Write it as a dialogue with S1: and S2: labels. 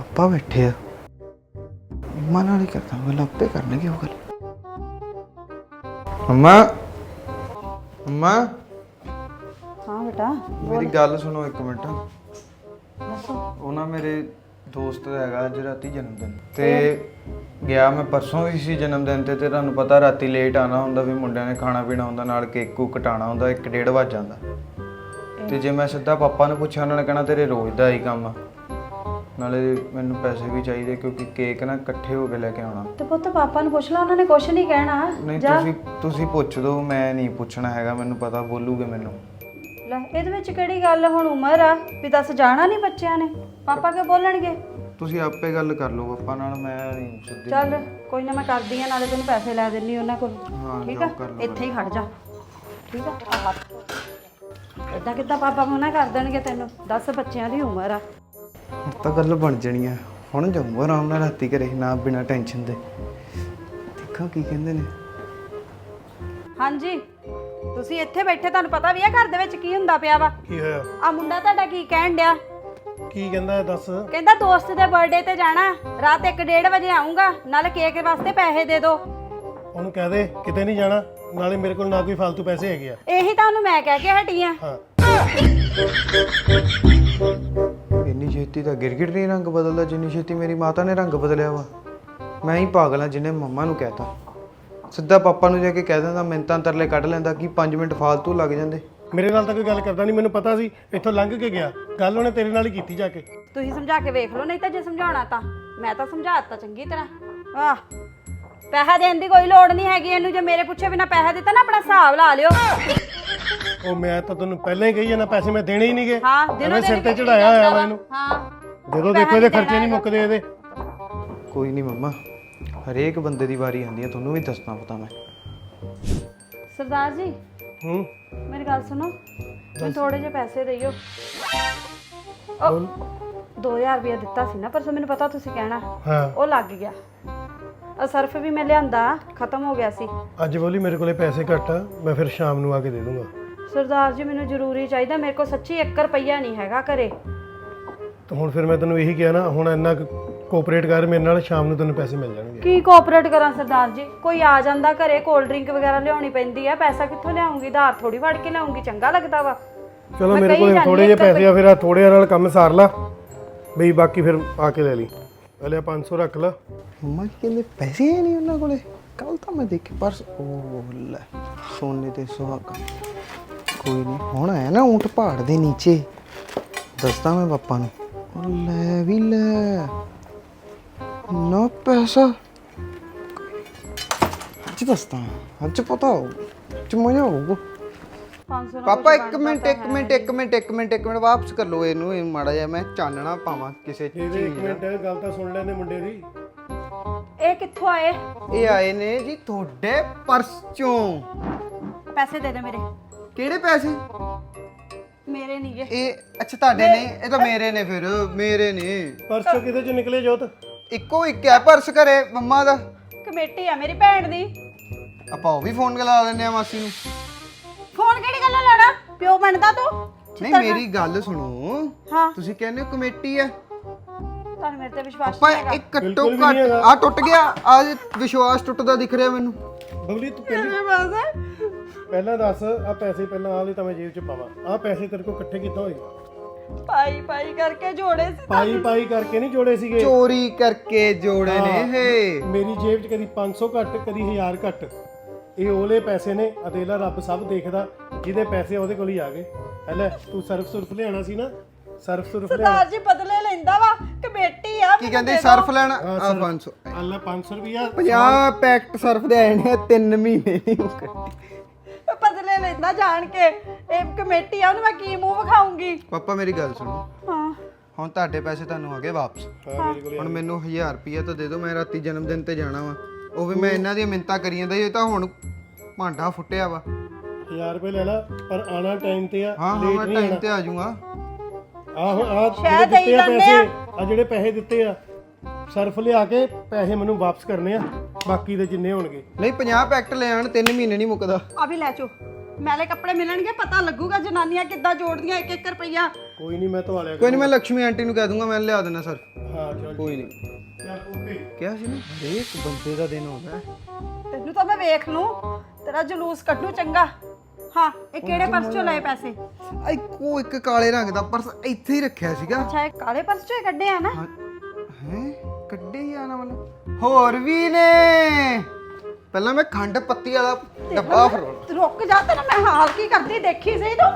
S1: ਪਾਪਾ ਬੈਠੇ ਆ। ਮੰਮਾ ਨਾਲ ਹੀ ਕਰਦਾ ਗੱਲ ਆਪੇ ਕਰਨਗੇ ਉਹ ਗੱਲ। ਮੰਮਾ। ਮੰਮਾ।
S2: ਹਾਂ ਬੇਟਾ
S1: ਮੇਰੀ ਗੱਲ ਸੁਣੋ ਇੱਕ ਮਿੰਟ। ਉਹ ਨਾ ਮੇਰੇ ਦੋਸਤ ਦਾ ਹੈਗਾ ਅੱਜ ਰਾਤੀ ਜਨਮ ਦਿਨ ਤੇ ਗਿਆ ਮੈਂ ਪਰਸੋਂ ਹੀ ਸੀ ਜਨਮ ਦਿਨ ਤੇ ਤੇ ਤੁਹਾਨੂੰ ਪਤਾ ਰਾਤੀ ਲੇਟ ਆਣਾ ਹੁੰਦਾ ਵੀ ਮੁੰਡਿਆਂ ਨੇ ਖਾਣਾ ਪੀਣਾ ਹੁੰਦਾ ਨਾਲ ਕੇਕ ਕੂ ਕਟਾਣਾ ਹੁੰਦਾ 1:30 ਵਜ ਜਾਂਦਾ। ਤੇ? ਜੇ ਮੈਂ ਸਿੱਧਾ ਪਾਪਾ ਨੂੰ ਪੁੱਛਿਆ ਉਹਨਾਂ ਨੇ ਕਹਿਣਾ ਤੇਰੇ ਰੋਜ਼ ਦਾ ਹੀ ਕੰਮ ਆ। ਨਾਲੇ ਮੈਨੂੰ ਪੈਸੇ ਵੀ ਚਾਹੀਦੇ ਕਿਉਂਕਿ ਕੇਕ ਨਾ ਇਕੱਠੇ ਹੋ ਕੇ ਲੈ ਕੇ ਆਉਣਾ।
S2: ਤੇ ਪੁੱਤ ਪਾਪਾ ਨੂੰ ਪੁੱਛ ਲਾ ਉਹਨਾਂ ਨੇ ਕੁਝ ਨਹੀਂ ਕਹਿਣਾ।
S1: ਨਹੀਂ
S2: ਜਾ।
S1: ਤੁਸੀਂ ਤੁਸੀਂ ਪੁੱਛ ਦਿਓ ਮੈਂ ਨਹੀਂ ਪੁੱਛਣਾ ਹੈਗਾ ਮੈਨੂੰ ਪਤਾ ਬੋਲੂਗੇ ਮੈਨੂੰ।
S2: ਲੈ ਇਹਦੇ ਵਿੱਚ ਕਿਹੜੀ ਗੱਲ ਹੁਣ ਉਮਰ ਆ? ਵੀ ਦੱਸ ਜਾਣਾ ਨਹੀਂ ਬੱਚਿਆਂ ਨੇ? ਪਾਪਾ ਕਿਉਂ ਬੋਲਣਗੇ?
S1: ਤੁਸੀਂ ਆਪੇ ਗੱਲ ਕਰ ਲਓ ਪਾਪਾ ਨਾਲ ਮੈਂ ਨਹੀਂ ਸਿੱਧੀ
S2: ਚੱਲ ਕੋਈ ਨਾ ਮੈਂ ਕਰਦੀ ਆ ਨਾਲੇ ਤੈਨੂੰ ਪੈਸੇ ਲੈ ਦਿੰਨੀ ਉਹਨਾਂ ਕੋਲ।
S1: ਹਾਂ
S2: ਠੀਕ
S1: ਜਾਓ
S2: ਆ?
S1: ਕਰ ਲਓ
S2: ਇੱਥੇ ਹੀ ਖੜ ਜਾ। ਠੀਕ ਆ? ਇਦਾਂ ਕਿੱਦਾਂ ਪਾਪਾ ਮਨਾ ਕਰ ਦੇਣਗੇ ਤੈਨੂੰ? 10 ਬੱਚਿਆਂ ਦੀ ਉਮਰ ਆ।
S1: ਹੁਣ ਤਾਂ ਗੱਲ ਬਣ ਜਾਣੀ ਆ। ਹੁਣ ਜਾਊਂਗਾ ਆਰਾਮ ਨਾਲ ਰਾਤੀ ਘਰੇ ਨਾ ਬਿਨਾ ਟੈਨਸ਼ਨ ਦੇ। ਦੇਖਾਂ ਕੀ ਕਹਿੰਦੇ ਨੇ।
S2: ਹਾਂਜੀ ਤੁਸੀਂ ਇੱਥੇ ਬੈਠੇ ਤੁਹਾਨੂੰ ਪਤਾ ਵੀ ਆ ਘਰ ਦੇ ਵਿੱਚ ਕੀ ਹੁੰਦਾ ਪਿਆ ਵਾ।
S3: ਕੀ ਹੋਇਆ?
S2: ਆ ਮੁੰਡਾ ਤੁਹਾਡਾ ਕੀ ਕਹਿਣ ਡਿਆ?
S3: ਕੀ ਕਹਿੰਦਾ ਹੈ ਦੱਸ?
S2: ਕਹਿੰਦਾ ਦੋਸਤ ਦੇ ਬਰਥਡੇ ਤੇ ਜਾਣਾ ਰਾਤ 1:30 ਵਜੇ ਆਉਂਗਾ ਨਾਲੇ ਕੇਕ ਵਾਸਤੇ ਪੈਸੇ ਦੇ ਦਿਓ
S3: ਉਹਨੂੰ ਕਹਿ ਦੇ ਕਿਤੇ ਨਹੀਂ ਜਾਣਾ ਨਾਲੇ ਮੇਰੇ ਕੋਲ ਨਾ ਕੋਈ ਫालतू ਪੈਸੇ ਹੈਗੇ ਆ।
S2: ਇਹੀ ਤੁਹਾਨੂੰ ਮੈਂ ਕਹਿ ਕੇ ਹਟੀ ਆ।
S3: ਹਾਂ।
S1: ਇੰਨੀ ਛੇਤੀ ਤਾਂ ਗਿਰਗਿਟ ਨਹੀਂ ਰੰਗ ਬਦਲਦਾ ਜਿੰਨੀ ਛੇਤੀ ਮੇਰੀ ਮਾਤਾ ਨੇ ਰੰਗ ਬਦਲਿਆ ਵਾ। ਮੈਂ ਹੀ ਪਾਗਲ ਆ ਜਿਹਨੇ ਮੰਮਾ ਨੂੰ ਕਹਿਤਾ। ਸਿੱਧਾ ਪਾਪਾ ਨੂੰ ਜਾ ਕੇ ਕਹਿ ਦਿੰਦਾ ਮਿੰਤਾਂ ਤਰਲੇ ਕੱਢ ਲੈਂਦਾ ਕਿ 5 ਮਿੰਟ ਫਾਲਤੂ ਲੱਗ ਜਾਂਦੇ।
S3: ਮੇਰੇ ਨਾਲ ਤਾਂ ਕੋਈ ਗੱਲ ਕਰਦਾ ਨਹੀਂ ਮੈਨੂੰ ਪਤਾ ਸੀ ਇੱਥੋਂ ਲੰਘ ਕੇ ਗਿਆ। ਗੱਲ ਉਹਨੇ ਤੇਰੇ ਨਾਲ ਹੀ ਕੀਤੀ ਜਾ ਕੇ।
S2: ਤੁਸੀਂ ਸਮਝਾ ਕੇ ਵੇਖ ਲਓ ਨਹੀਂ ਤਾਂ ਜੇ ਸਮਝਾਉਣਾ ਤਾਂ। ਮੈਂ ਤਾਂ ਸਮਝਾਤਾ ਚੰਗੀ ਤਰ੍ਹਾਂ। ਵਾਹ। ਪੈਸਾ ਦੇਣ ਦੀ ਕੋਈ ਲੋੜ ਨਹੀਂ ਹੈਗੀ ਇਹਨੂੰ ਜੇ ਮੇਰੇ ਪੁੱਛੇ ਬਿਨਾ ਪੈਸਾ ਦਿੱਤਾ ਨਾ ਆਪਣਾ ਹਿਸਾਬ ਲਾ ਲਿਓ।
S3: ਉਹ ਮੈਂ ਤਾਂ ਤੈਨੂੰ ਪਹਿਲਾਂ ਹੀ ਕਹੀ ਜਾਂਦਾ ਪੈਸੇ ਮੈਂ ਦੇਣੇ ਹੀ ਨਹੀਂਗੇ।
S2: ਹਾਂ ਦਿਨੋਂ
S3: ਐਵੇਂ ਸਿਰ ਤੇ ਚੜਾਇਆ ਹੋਇਆ ਵਾ। ਇਹਨੂੰ
S2: ਹਾਂ।
S3: ਜਦੋਂ ਦੇਖੋ ਇਹਦੇ ਖਰਚੇ ਨਹੀਂ ਮੁੱਕਦੇ ਇਹਦੇ।
S1: ਕੋਈ ਨਹੀਂ ਮੰਮਾ ਹਰੇਕ ਬੰਦੇ ਦੀ ਵਾਰੀ ਆਉਂਦੀ ਹੈ ਤੁਹਾਨੂੰ ਵੀ ਦੱਸਣਾ ਪਤਾ ਮੈਂ।
S2: ਸਰਦਾਰ ਜੀ
S3: ਹੂੰ?
S2: ਮੇਰੀ ਗੱਲ ਸੁਣੋ ਮੈਨੂੰ ਥੋੜੇ ਜਿਹੇ ਪੈਸੇ ਦਿਓ ਉਹ 2000 ਰੁਪਏ ਦਿੱਤਾ ਸੀ ਨਾ ਪਰਸੋਂ ਮੈਨੂੰ ਪਤਾ ਤੁਸੀਂ ਕਹਿਣਾ।
S3: ਹਾਂ।
S2: ਉਹ ਲੱਗ ਗਿਆ। ਆ ਸਰਫ ਵੀ ਮੈਂ ਲਿਆਂਦਾ ਖਤਮ ਹੋ ਗਿਆ ਸੀ।
S3: ਅੱਜ ਬੋਲੀ ਮੇਰੇ ਕੋਲੇ ਪੈਸੇ ਘੱਟ ਆ ਮੈਂ ਫਿਰ ਸ਼ਾਮ ਨੂੰ ਆ ਕੇ ਦੇ ਦੂੰਗਾ।
S2: ਸਰਦਾਰ ਜੀ ਮੈਨੂੰ ਜ਼ਰੂਰੀ ਚਾਹੀਦਾ ਮੇਰੇ ਕੋਲ ਸੱਚੀ 1 ਰੁਪਈਆ ਨਹੀਂ ਹੈਗਾ ਘਰੇ।
S3: ਤਾਂ ਹੁਣ ਫਿਰ ਮੈਂ ਤੈਨੂੰ ਇਹੀ ਕਿਹਾ ਨਾ ਹੁਣ ਇੰਨਾ ਕੋਆਪਰੇਟ ਕਰ ਮੇਰੇ ਨਾਲ ਸ਼ਾਮ ਨੂੰ ਤੈਨੂੰ ਪੈਸੇ ਮਿਲ ਜਾਣਗੇ।
S2: ਕੀ ਕੋਆਪਰੇਟ ਕਰਾਂ ਸਰਦਾਰ ਜੀ? ਕੋਈ ਆ ਜਾਂਦਾ ਘਰੇ ਕੋਲਡ ਡਰਿੰਕ ਵਗੈਰਾ ਲਿਆਉਣੀ ਪੈਂਦੀ ਆ ਪੈਸਾ ਕਿੱਥੋਂ ਲਿਆਉਂਗੀ? ਧਾਰ ਥੋੜੀ ਵੜ ਕੇ ਲਿਆਉਂਗੀ ਚੰਗਾ ਲੱਗਦਾ ਵਾ।
S3: ਚਲੋ
S2: ਮੈਂ
S3: ਮੇਰੇ
S2: ਕਹੀ
S3: ਕੋਲ
S2: ਜਾਂਦੀ
S3: ਥੋੜੇ ਜਿਹੇ
S2: ਇੱਕ
S3: ਪੈਸੇ ਆ ਫਿਰ ਆ ਥੋੜੇ ਨਾਲ ਕੰਮ ਸਾਰ ਲਾ। ਬਈ ਬਾਕੀ ਫਿਰ ਆ ਕੇ ਲੈ ਲਈ। ਪਹਿਲੇ 500 ਰੱਖ ਲਾ।
S1: ਮੰਮਾ ਕੀ ਕਹਿੰਦੇ ਪੈਸੇ ਹੈ ਨਹੀਂ ਉਹਨਾਂ ਕੋਲੇ? ਕੱਲ ਤਾਂ ਮੈਂ ਦੇਖੇ ਪਰਸ ਉਹ ਲੈ ਸੋਨੇ ਤੇ ਸੁਹਾਗਾ। ਕੋਈ ਨਹੀਂ। ਹੁਣ ਆਇਆ ਨਾ ਊਂਟ ਪਹਾੜ ਦੇ ਨੀਚੇ। ਦੱਸਦਾ ਮੈਂ ਪਾਪਾ ਨੂੰ। ਉਹ ਲੈ ਵੀ ਲੈ। ਨਾ ਪੈਸਾ। ਅੱਜ ਦੱਸਦਾ ਅੱਜ ਪਤਾ ਹੋਊ। ਅੱਜ ਮਜ਼ਾ ਹੋਊਗਾ।
S2: 500
S1: ਪਾਪਾ ਇੱਕ ਮਿੰਟ ਇੱਕ ਮਿੰਟ ਇੱਕ ਮਿੰਟ ਇੱਕ ਮਿੰਟ ਇੱਕ ਮਿੰਟ ਵਾਪਸ ਕਰ ਲਓ ਇਹਨੂੰ। ਇਹ ਮਾੜਾ ਜਿਹਾ ਮੈਂ ਚਾਨਣਾ ਪਾਵਾਂ ਕਿਸੇ
S3: ਇਹਦੇ
S1: ਚੀਜ਼ ਦਾ।
S3: ਮਿੰਟ ਗੱਲ ਤਾਂ ਸੁਣ ਲੈਂਦੇ ਮੁੰਡੇ ਦੀ।
S2: ਇਹ ਕਿੱਥੋਂ ਆਏ?
S1: ਇਹ ਆਏ ਨੇ ਜੀ ਤੁਹਾਡੇ ਪਰਸ ਚੋਂ।
S2: ਪੈਸੇ ਦੇ ਦੇ ਮੇਰੇ।
S1: ਕਿਹੜੇ ਪੈਸੇ?
S2: ਮੇਰੇ ਨਹੀਂ ਗੇ
S1: ਇਹ ਅੱਛਾ ਤੁਹਾਡੇ ਨੇ ਇਹ ਤਾਂ ਮੇਰੇ ਨੇ ਫਿਰ ਮੇਰੇ ਨੇ।
S3: ਪਰਸੋਂ ਕਿਤੇ ਚ ਨਿਕਲੇ ਜੋਤ?
S1: ਇੱਕੋ ਇੱਕ ਹੈ ਪਰਸ ਘਰੇ ਮੰਮਾ ਦਾ।
S2: ਕਮੇਟੀ ਆ ਮੇਰੀ ਭੈਣ ਦੀ।
S1: ਆਪਾਂ ਉਹ ਵੀ ਫੋਨ ਲਾ ਲੈਂਦੇ ਆ ਮਾਸੀ ਨੂੰ।
S2: ਫੋਨ ਕਿਹੜੀ ਗੱਲੋਂ ਲਾਣਾ ਪਿਓ ਬਣਦਾ ਤੂੰ?
S1: ਨਹੀਂ ਮੇਰੀ ਗੱਲ ਸੁਣੋ।
S2: ਹਾਂ।
S1: ਤੁਸੀਂ ਕਹਿੰਦੇ ਹੋ ਕਮੇਟੀ ਹੈ।
S2: ਤੁਹਾਨੂੰ ਮੇਰੇ ਤੇ ਵਿਸ਼ਵਾਸ ਨਹੀਂ ਹੈਗਾ।
S1: ਇੱਕ ਘੱਟੋ
S3: ਬਿਲਕੁਲ ਵੀ ਨਹੀਂ
S1: ਘੱਟ
S3: ਹੈਗਾ।
S1: ਆ ਟੁੱਟ ਗਿਆ ਆ ਵਿਸ਼ਵਾਸ ਟੁੱਟਦਾ ਦਿਖ ਰਿਹਾ ਮੈਨੂੰ।
S3: ਬਬਲੀ ਤੂੰ ਪਹਿਲੇ
S2: ਪਾਸ
S3: ਪਹਿਲਾਂ ਦੱਸ ਆ ਪੈਸੇ ਪਹਿਲਾਂ ਆ ਲੈ ਤਾਂ ਮੈਂ ਜੇਬ ਚ ਪਾਵਾਂ। ਆ ਪੈਸੇ ਤੇਰੇ ਕੋਲ ਇਕੱਠੇ ਕਿੱਥੋਂ ਹੋਏ?
S2: ਪਾਈ ਪਾਈ ਕਰਕੇ ਜੋੜੇ ਸੀ
S3: ਪਾਈ ਪਾਈ ਕਰਕੇ ਨਹੀਂ ਜੋੜੇ ਸੀਗੇ?
S1: ਚੋਰੀ ਕਰਕੇ ਜੋੜੇ ਨੇ ਇਹ।
S3: ਮੇਰੀ ਜੇਬ 'ਚ ਕਦੀ 500 ਘੱਟ ਕਦੀ 1000 ਘੱਟ। ਇਹ ਉਹਲੇ ਪੈਸੇ ਨੇ ਅਦੇਲਾ ਰੱਬ ਸਭ ਦੇਖਦਾ ਜਿਹਦੇ ਪੈਸੇ ਉਹਦੇ ਕੋਲ ਹੀ ਆ ਗਏ। ਹਲੇ ਤੂੰ ਸਰਫ ਸੁਰਫ ਲਿਆਣਾ ਸੀ ਨਾ? ਸਰਫ ਸੁਰਫ ਲਿਆ।
S2: ਸਰਦਾਰ ਜੀ ਬਦਲੇ ਲੈਂਦਾ ਵਾ ਕਮੇਟੀ ਆ
S1: ਕੀ ਕਹਿੰਦੇ ਸਰਫ ਲੈਣਾ? ਆ 500
S3: ਅੱਲਾ 500 ਰੁਪਿਆ
S1: 50 ਪੈਕਟ ਸਰਫ ਦੇ ਆਏ ਨੇ 3 ਮਹੀਨੇ ਨਹੀਂ ਮੁੱਕਣੇ
S2: ਲੈਂਦਾ ਜਾਣ ਕੇ। ਇਹ ਕਮੇਟੀ ਆ ਉਹਨੂੰ ਮੈਂ ਕੀ ਮੂੰਹ ਵਿਖਾਉਂਗੀ?
S1: ਪਾਪਾ ਮੇਰੀ ਗੱਲ ਸੁਣੋ।
S2: ਹਾਂ।
S1: ਹੁਣ ਤੁਹਾਡੇ ਪੈਸੇ ਤੁਹਾਨੂੰ ਆ ਗਏ ਵਾਪਸ। ਹੁਣ ਮੈਨੂੰ 1000 ਰੁਪਏ ਤਾਂ ਦੇ ਦਿਓ ਮੈਂ ਰਾਤੀ ਜਨਮ ਦਿਨ ਤੇ ਜਾਣਾ ਵਾ। ਉਹ ਵੀ ਮੈਂ ਇਹਨਾਂ ਦੀਆਂ ਮਿੰਤਾ ਕਰੀ ਜਾਂਦਾ ਇਹ ਤਾਂ ਹੁਣ ਭਾਂਡਾ ਫੁੱਟਿਆ ਵਾ।
S3: 1000 ਰੁਪਏ ਲੈ ਲਾ ਪਰ ਆਣਾ ਟਾਈਮ ਤੇ ਆ
S1: ਹਾਂ ਹਾਂ ਮੈਂ ਟਾਈਮ ਤੇ ਆ ਜਾਊਂਗਾ।
S3: ਆਹੋ ਆ
S2: ਸ਼ਾਇਦ
S3: ਜਿਹੜੇ ਦਿੱਤੇ ਆ
S2: ਦੇਈ
S3: ਪੈਸੇ ਆ। ਜਿਹੜੇ ਪੈਸੇ ਦਿੱਤੇ ਆ ਸਰਫ ਲਿਆ ਕੇ ਪੈਸੇ ਮੈਨੂੰ ਵਾਪਸ ਕਰਨੇ ਆ ਬਾਕੀ ਦੇ ਜਿੰਨੇ ਹੋਣਗੇ।
S1: ਨਹੀਂ 50 ਪੈਕਟ ਲੈ ਆਣ 3 ਮਹੀਨੇ ਨਹੀਂ ਮੁੱਕਦਾ।
S2: ਆ ਵੀ ਲੈ ਚੋ। ਮੈਲੇ ਕੱਪੜੇ ਮਿਲਣਗੇ ਪਤਾ ਲੱਗੂਗਾ ਜਨਾਨੀਆਂ ਕਿੱਦਾਂ ਜੋੜਦੀਆਂ ਇੱਕ ਇੱਕ ਰੁਪਈਆ।
S3: ਕੋਈ ਨਹੀਂ ਮੈਂ ਧਵਾ ਲਿਆ
S1: ਕੋਈ ਨਹੀਂ ਮੈਂ ਲక్ష్ਮੀ ਆਂਟੀ ਨੂੰ ਕਹਿ ਦੂੰਗਾ ਮੈਂ ਲਿਆ ਦੇਣਾ ਸਰ।
S3: ਹਾਂ ਚਲ
S1: ਕੋਈ ਨਹੀਂ।
S3: ਚੱਲ ਓਕੇ।
S1: ਕਿਹਾ ਸੀ ਨਾ? ਹਰੇਕ ਬੰਦੇ ਦਾ ਦਿਨ ਹੁੰਦਾ ਹੈ।
S2: ਤੈਨੂੰ ਤਾਂ ਮੈਂ ਵੇਖ ਲੂੰ ਤੇਰਾ ਜਲੂਸ ਕੱਢੂ ਚੰਗਾ। ਹਾਂ ਇਹ ਕਿਹੜੇ ਪਰਸ ਚੋਂ ਲਏ ਪੈਸੇ?
S1: ਆ ਇੱਕੋ ਇੱਕ ਕਾਲੇ ਰੰਗ ਦਾ ਪਰਸ ਇੱਥੇ ਹੀ ਰੱਖਿਆ ਸੀਗਾ।
S2: ਅੱਛਾ ਇਹ ਕਾਲੇ ਪਰਸ ਚੋਂ ਹੀ ਕੱਢੇ ਆ ਨਾ?
S1: ਹੈ ਕੱਢੇ ਹੀ ਆਣਾ ਮਤਲਬ। ਹੋਰ ਵੀ ਨੇ! ਪਹਿਲਾਂ ਮੈਂ ਖੰਡ ਪੱਤੀ ਵਾਲਾ ਡੱਬਾ ਫਰੋਲ
S2: ਰੁਕ ਜਾ ਤੈਨੂੰ ਮੈਂ ਹਾਲ ਕੀ ਕਰਦੀ ਦੇਖੀ ਸਹੀ ਤੂੰ?